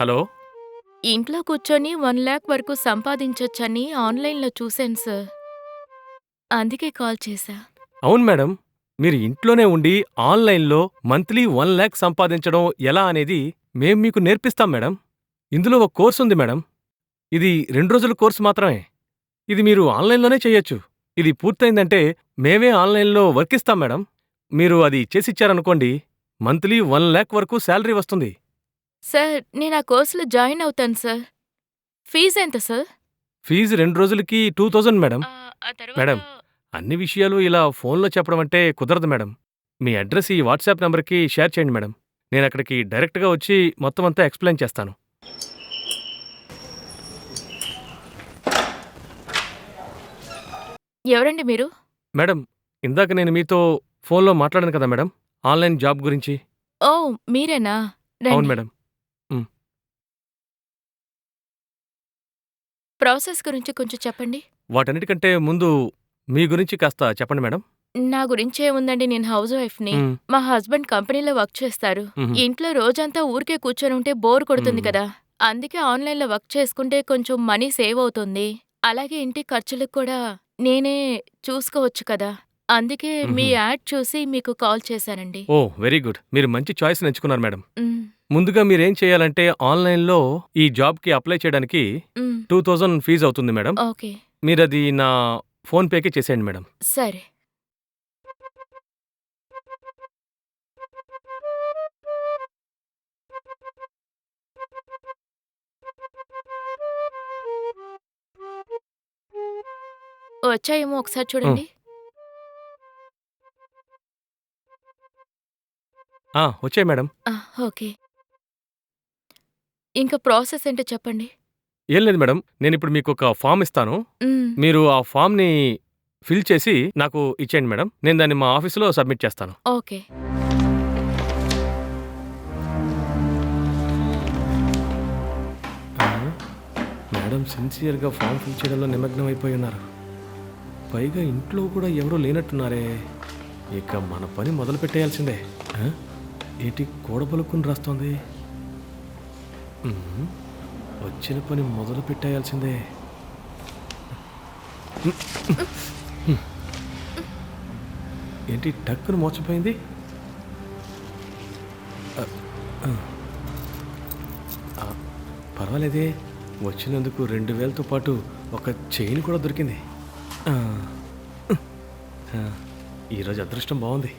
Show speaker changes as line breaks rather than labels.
Hello?
ఇంట్లో కూర్చొని one lakh వరకు సంపాదించొచ్చని ఆన్లైన్లో చూశాను సార్. అందుకే కాల్ చేశా.
అవును మేడం. మీరు ఇంట్లోనే ఉండి ఆన్లైన్లో మంత్లీ వన్ ల్యాక్ సంపాదించడం ఎలా అనేది మేం మీకు నేర్పిస్తాం మేడం. ఇందులో ఒక కోర్స్ ఉంది మేడం. ఇది రెండు రోజుల కోర్సు మాత్రమే. ఇది మీరు ఆన్లైన్లోనే చేయొచ్చు. ఇది పూర్తయిందంటే మేమే ఆన్లైన్లో వర్క్ ఇస్తాం మేడం. మీరు అది చేసిచ్చారనుకోండి మంత్లీ వన్ ల్యాక్ వరకు శాలరీ వస్తుంది.
సార్ నేను ఆ కోర్సులో జాయిన్ అవుతాను సార్. ఫీజు ఎంత సార్?
ఫీజు రెండు రోజులకి టూ థౌజండ్ మేడం.
ఆ, ఆ తర్వాత-
మేడం. అన్ని విషయాలు ఇలా ఫోన్లో చెప్పడం అంటే కుదరదు మేడం. మీ అడ్రస్ ఈ వాట్సాప్ నెంబర్కి షేర్ చేయండి మేడం. నేను అక్కడికి డైరెక్ట్గా వచ్చి మొత్తం అంతా ఎక్స్ప్లెయిన్ చేస్తాను.
ఎవరండి మీరు?
మేడం ఇందాక నేను మీతో ఫోన్లో మాట్లాడాను కదా మేడం. ఆన్లైన్ జాబ్ గురించి.
ఓ మీరేనా? రండి.
అవును మేడం.
ప్రాసెస్ గురించి కొంచెం చెప్పండి.
వాటన్నిటికంటే ముందు మీ గురించి కాస్త చెప్పండి మేడం.
నా గురించి ఏముందండి? నేను హౌస్ వైఫ్ని.
మ్,
మా హస్బెండ్ కంపెనీలో వర్క్ చేస్తారు.
మ్మ్.
ఇంట్లో రోజంతా ఊరికే కూర్చొని ఉంటే బోర్ కొడుతుంది
మ్మ్.
కదా. అందుకే ఆన్లైన్లో వర్క్ చేసుకుంటే కొంచెం మనీ సేవ్ అవుతుంది. అలాగే ఇంటి ఖర్చులకు కూడా నేనే చూసుకోవచ్చు కదా. అందుకే మీ
మ్మ్.
యాడ్ చూసి మీకు కాల్ చేశానండి.
Oh very good. మీరు మంచి చాయిస్ ఎంచుకున్నారు మేడం. ముందుగా మీరేం చేయాలంటే ఆన్లైన్లో ఈ జాబ్కి అప్లై చేయడానికి టూ థౌజండ్ ఫీజు అవుతుంది మేడం.
ఓకే.
మీరు అది నా ఫోన్పేకి చేసేయండి మేడం.
సరే. వచ్చాయేమో ఒకసారి చూడండి.
ఆ, వచ్చాయి మేడం.
ఆ, ఓకే. ఇంకా ప్రాసెస్ ఏంటో చెప్పండి.
ఏం లేదు మేడం నేను ఇప్పుడు మీకు ఒక ఫామ్ ఇస్తాను. మీరు ఆ ఫామ్ని ఫిల్ చేసి నాకు ఇచ్చేయండి మేడం నేను దాన్ని మా ఆఫీసులో సబ్మిట్ చేస్తాను.
ఓకే.
మేడం సిన్సియర్గా ఫామ్ ఫిల్ చేయడంలో నిమగ్నం అయిపోయి ఉన్నారు. పైగా ఇంట్లో కూడా ఎవరూ లేనట్టున్నారే. ఇక మన పని మొదలు పెట్టేయాల్సిందే ఆ? ఏంటి కూడబలుక్కుని రాస్తోంది. వచ్చిన పని మొదలు పెట్టేయాల్సిందే. ఏంటి టక్కును మోసపోయింది? పర్వాలేదే. వచ్చినందుకు రెండు వేలతో పాటు ఒక చైన్ కూడా దొరికింది. ఈరోజు అదృష్టం బాగుంది.